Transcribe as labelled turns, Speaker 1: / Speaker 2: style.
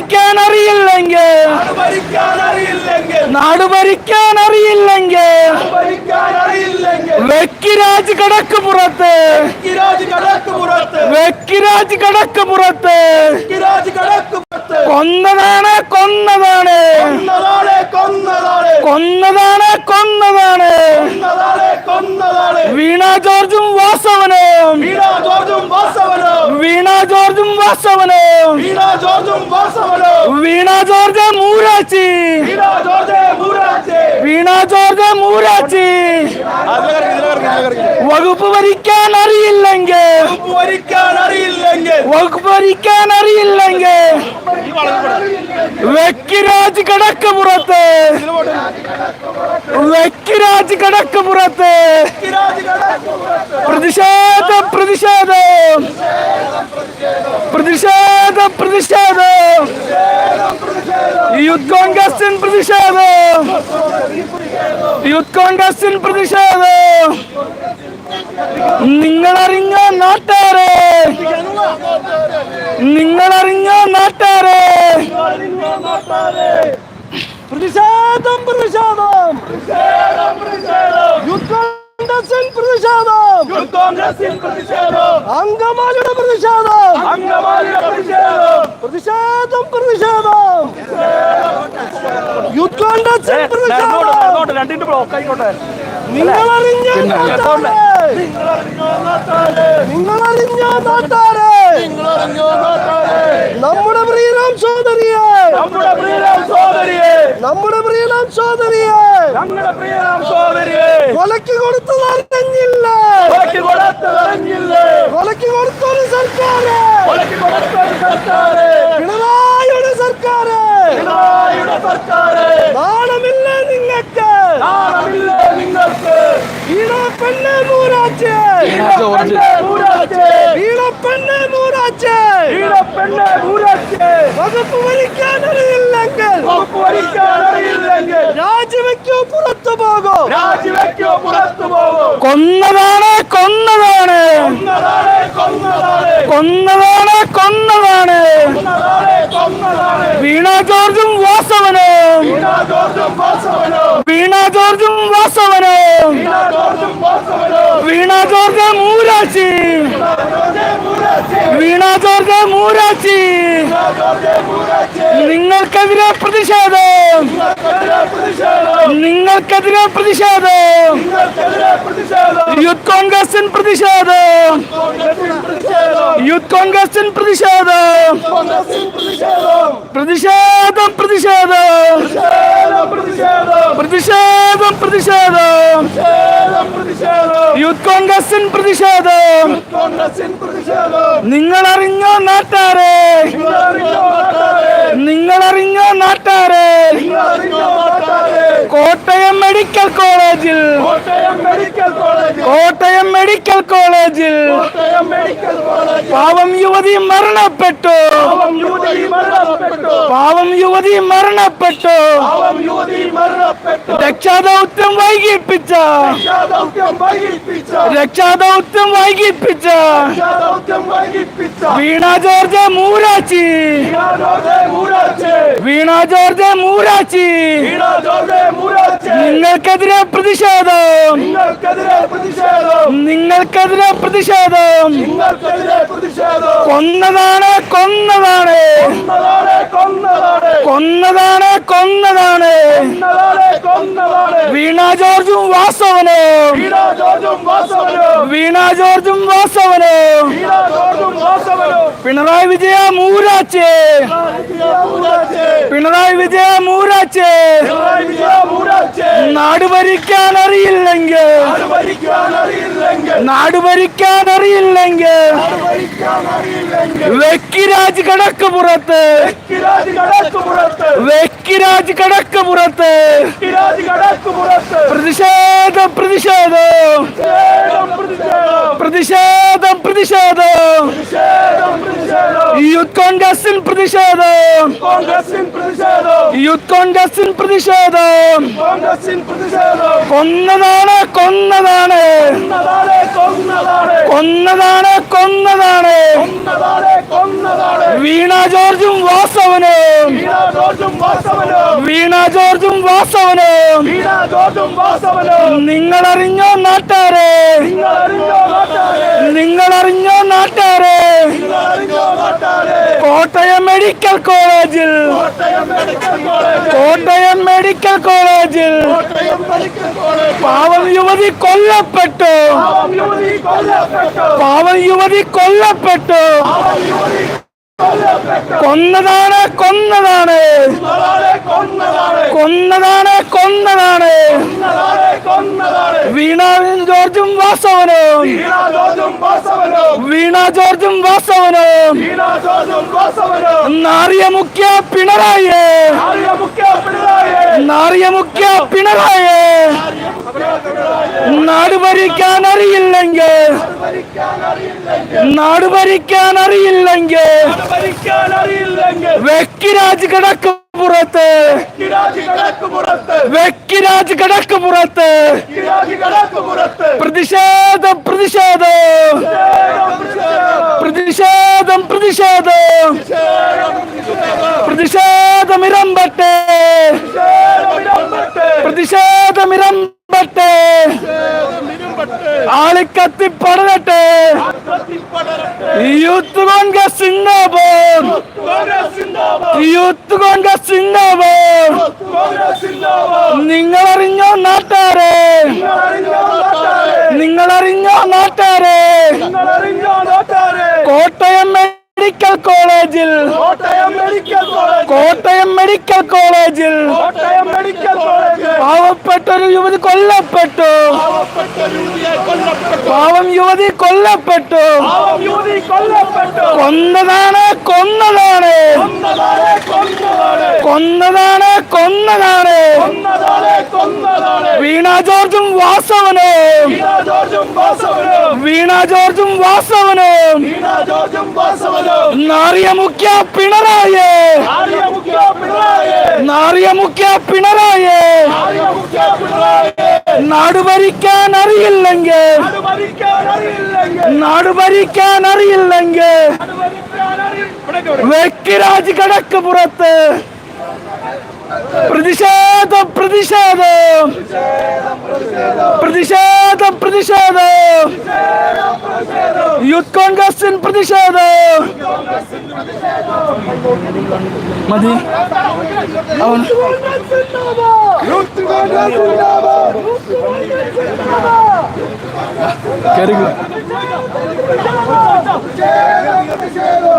Speaker 1: ഭരിക്കാൻ അറിയില്ലെങ്കിൽ
Speaker 2: നാട് ഭരിക്കാൻ അറിയില്ലെങ്കിൽ
Speaker 1: വെക്കിരാജ് കടക്ക് പുറത്ത് വെക്കിരാജ് കടക്ക് പുറത്ത് കൊന്നതാണ്. കൊന്നതാണ് കൊന്നതാണ്. കൊന്നതാണ് വീണ ജോർജും വാസവനും.
Speaker 2: വീണ ജോർജും വാസവനും.
Speaker 1: വീണ ജോർജും വാസവനും.
Speaker 2: വീണ ജോർജും
Speaker 1: മൂരാച്ചി.
Speaker 2: വീണ ജോർജ് മൂരാച്ചി.
Speaker 1: വീണ ജോർജ് മൂരാച്ചി. വകുപ്പ് ഭരിക്കാൻ അറിയില്ലെങ്കിൽ.
Speaker 2: ഉപ്പ് ഭരിക്കാൻ അറിയില്ലെങ്കിൽ.
Speaker 1: വകുപ്പ് ഭരിക്കാൻ അറിയില്ലെങ്കിൽ. വെക്കിരാജ് കടക്ക് പുറത്ത്. വെക്കിരാജ് കടക്ക് പുറത്ത്.
Speaker 2: കിരാജ് കടക്ക്
Speaker 1: പ്രതിഷേധം പ്രതിഷേധം പ്രതിഷേധം. യൂത്ത് കോൺഗ്രസിൻ പ്രതിഷേധം. യൂത്ത് കോൺഗ്രസിൻ പ്രതിഷേധം. നിങ്ങളറിഞ്ഞ നാട്ടാരെ നിങ്ങളറിഞ്ഞ നാട്ടാരെ പ്രതിഷേധം പ്രതിഷേധം. യൂത്ത് കോൺഗ്രസിൻ പ്രതിഷേധം.
Speaker 2: അംഗമാലിയുടെ പ്രതിഷേധം.
Speaker 1: അങ്കമാലിയുടെ പ്രതിഷേധം.
Speaker 2: അംഗമാലിയുടെ പ്രതിഷേധം
Speaker 1: പ്രതിഷേധം പ്രതിഷേധം യൂത്ത് കോൺഗ്രസിൻ പ്രതിഷേധം
Speaker 2: രണ്ടിന്റെ ബ്ലോക്ക് ആയിക്കോട്ടെ.
Speaker 1: നിങ്ങളറിഞ്ഞ നാട്ടാരെ നിങ്ങളറിഞ്ഞ നാട്ടാരെ നമ്മുടെ പ്രിയരാം സോദരിയെ.
Speaker 2: നമ്മുടെ പ്രിയരാം സോദരിയെ.
Speaker 1: നമ്മുടെ പ്രിയരാം സോദരിയെ.
Speaker 2: നമ്മുടെ പ്രിയരാം സോദരിയെ.
Speaker 1: കൊലക്ക് കൊടുത്തത് അറിഞ്ഞില്ല.
Speaker 2: കൊലക്ക് കൊടുത്ത് അറിഞ്ഞില്ലേ.
Speaker 1: കൊലക്ക് കൊടുത്തൊരു സർക്കാര്.
Speaker 2: കൊലക്ക് കൊടുത്ത സർക്കാര്
Speaker 1: പിണറായിയുടെ സർക്കാര്
Speaker 2: പിണറായിയുടെ സർക്കാര്
Speaker 1: നാണമില്ല നിങ്ങൾക്ക്
Speaker 2: നാണമില്ലേ നിങ്ങൾക്ക്
Speaker 1: വീണ പെണ്ണ് മൂരാച്ച്
Speaker 2: ഈടപ്പെണ്ണെ മൂരാച്ചേ
Speaker 1: വീണ പെണ്ണ് മൂരാച്ച്
Speaker 2: ഈടപ്പെണ്ണെ മൂരാച്ചേ
Speaker 1: വകുപ്പ് ഭരിക്കാൻ അറിയില്ലെങ്കിൽ.
Speaker 2: വകുപ്പ് ഭരിക്കാൻ അറിയില്ലെങ്കിൽ.
Speaker 1: രാജിവെക്കൂ പുറത്തു പോകൂ.
Speaker 2: രാജിവെക്കോ പുറത്തു പോകും.
Speaker 1: കൊന്നതാണ് കൊന്നതാണ്. കൊന്നതാണ് കൊന്നതാണ്. ജോർജും വാസവനോ.
Speaker 2: വീണ ജോർജ്
Speaker 1: മൂരാച്ചി. വീണ ജോർജ് മൂരാച്ചി. നിങ്ങൾക്കെതിരെ പ്രതിഷേധം.
Speaker 2: നിങ്ങൾക്കെതിരെ പ്രതിഷേധം.
Speaker 1: യൂത്ത് കോൺഗ്രസിൻ പ്രതിഷേധം. യൂത്ത് കോൺഗ്രസിൻ പ്രതിഷേധം.
Speaker 2: പ്രതിഷേധം
Speaker 1: പ്രതിഷേധം. യൂത്ത് കോൺഗ്രസിൻ പ്രതിഷേധം. നിങ്ങളറിഞ്ഞോ നാട്ടാരെ?
Speaker 2: നിങ്ങളറിഞ്ഞോ നാട്ടാരെ?
Speaker 1: കോട്ടയം മെഡിക്കൽ കോളേജിൽ
Speaker 2: കോട്ടയം മെഡിക്കൽ
Speaker 1: കോളേജിൽ പാവം യുവതി മരണപ്പെട്ടു
Speaker 2: പാവം യുവതി മരണപ്പെട്ടു
Speaker 1: രക്ഷാദൗത്യം വൈകിപ്പിച്ച
Speaker 2: രക്ഷാദൗത്യം വൈകിപ്പിച്ച
Speaker 1: വീണ ജോർജ് മൂരാച്ചി വീണ ജോർജ് മൂരാച്ചി
Speaker 2: നിങ്ങൾ
Speaker 1: നിങ്ങൾക്കെതിരെ പ്രതിഷേധം.
Speaker 2: നിങ്ങൾക്കെതിരെ പ്രതിഷേധം.
Speaker 1: കൊന്നതാണ് കൊന്നതാണ്.
Speaker 2: കൊന്നതാണ് കൊന്നതാണ്.
Speaker 1: വീണ ജോർജും വാസവനോ.
Speaker 2: വീണ ജോർജും വാസവനോ.
Speaker 1: പിണറായി വിജയ മൂരാച്ച്. പിണറായി വിജയ മൂരാച്ച്. നാട് ഭരിക്കാൻ അറിയില്ലെങ്കിൽ നാട് ഭരിക്കാൻ അറിയില്ലെങ്കിൽ വെക്കിരാജ് കടക്ക് പുറത്ത്. വെക്കിരാജ് കടക്ക് പുറത്ത്. പ്രതിഷേധം പ്രതിഷേധം.
Speaker 2: പ്രതിഷേധം പ്രതിഷേധം.
Speaker 1: യൂത്ത് കോൺഗ്രസിൻ പ്രതിഷേധം. യൂത്ത് കോൺഗ്രസിൻ പ്രതിഷേധം. കൊന്നതാണ് കൊന്നതാണ്.
Speaker 2: കൊന്നതാണ് കൊന്നതാണ്.
Speaker 1: വീണ ജോർജും വാസവനും.
Speaker 2: വീണ ജോർജും വാസവനും.
Speaker 1: നിങ്ങളറിഞ്ഞോ നാട്ടാരെ
Speaker 2: നിങ്ങളറിഞ്ഞോ നാട്ടാരെ
Speaker 1: മെഡിക്കൽ കോളേജിൽ.
Speaker 2: കോട്ടയം മെഡിക്കൽ
Speaker 1: കോളേജിൽ. പാവം യുവതി കൊല്ലപ്പെട്ടു.
Speaker 2: പാവം യുവതി കൊല്ലപ്പെട്ടു.
Speaker 1: കൊന്നതാണ് കൊന്നതാണ്.
Speaker 2: കൊന്നതാണ് കൊന്നതാണ്.
Speaker 1: വീണ ജോർജും വാസവനും.
Speaker 2: വീണ ജോർജും വാസവനും.
Speaker 1: നാറിയ മുഖ്യ പിണറായി നാറിയ മുഖ്യ പിണറായി നാട് ഭരിക്കാൻ അറിയില്ലെങ്കിൽ നാട് ഭരിക്കാൻ അറിയില്ലെങ്കിൽ വെക്കിരാജ് കിടക്ക് പുറത്ത് വെക്കിരാജ് കടക്ക് പുറത്ത് പ്രതിഷേധം പ്രതിഷേധം. പ്രതിഷേധം. പ്രതിഷേധം. പ്രതിഷേധമിരമ്പട്ടെ. പ്രതിഷേധമിരമ്പട്ടെ. ആളിക്കത്തി പടരട്ടെ youth Congress Singapore youth Congress Singapore നിങ്ങളറിഞ്ഞോ നാട്ടാരെ? നിങ്ങളറിഞ്ഞോ നാട്ടാരെ? കോട്ടയം മെഡിക്കൽ കോളേജിൽ.
Speaker 2: Kottayam medical college.
Speaker 1: Kottayam medical കോളേജിൽ.
Speaker 2: Kottayam medical college.
Speaker 1: പാവപ്പെട്ട ഒരു യുവതി കൊല്ലപ്പെട്ടു.
Speaker 2: പാവപ്പെട്ട യുവതിയെ കൊല്ലപ്പെട്ടു.
Speaker 1: പാവം യുവതി കൊല്ലപ്പെട്ടു.
Speaker 2: പാവം യുവതി കൊല്ലപ്പെട്ടു.
Speaker 1: കൊന്നതാണ് കൊന്നതാണ്.
Speaker 2: കൊന്നതാണ് കൊന്നതാണ്.
Speaker 1: വീണ ജോർജും വാസവനും.
Speaker 2: വീണ ജോർജും വാസവനും.
Speaker 1: നാറിയ മുഖ്യ പിണറായി നാറിയ മുഖ്യ പിണറായി നാട് ഭരിക്കാൻ അറിയില്ലെങ്കിൽ. നാട് ഭരിക്കാൻ അറിയില്ലെങ്കിൽ. വെക്കിരാജ് കടക്ക് പുറത്ത്. പ്രതിഷേധം പ്രതിഷേധം. പ്രതിഷേധം പ്രതിഷേധം. യൂത്ത് കോൺഗ്രസിൻ പ്രതിഷേധം. മതി. അവൻ കയറി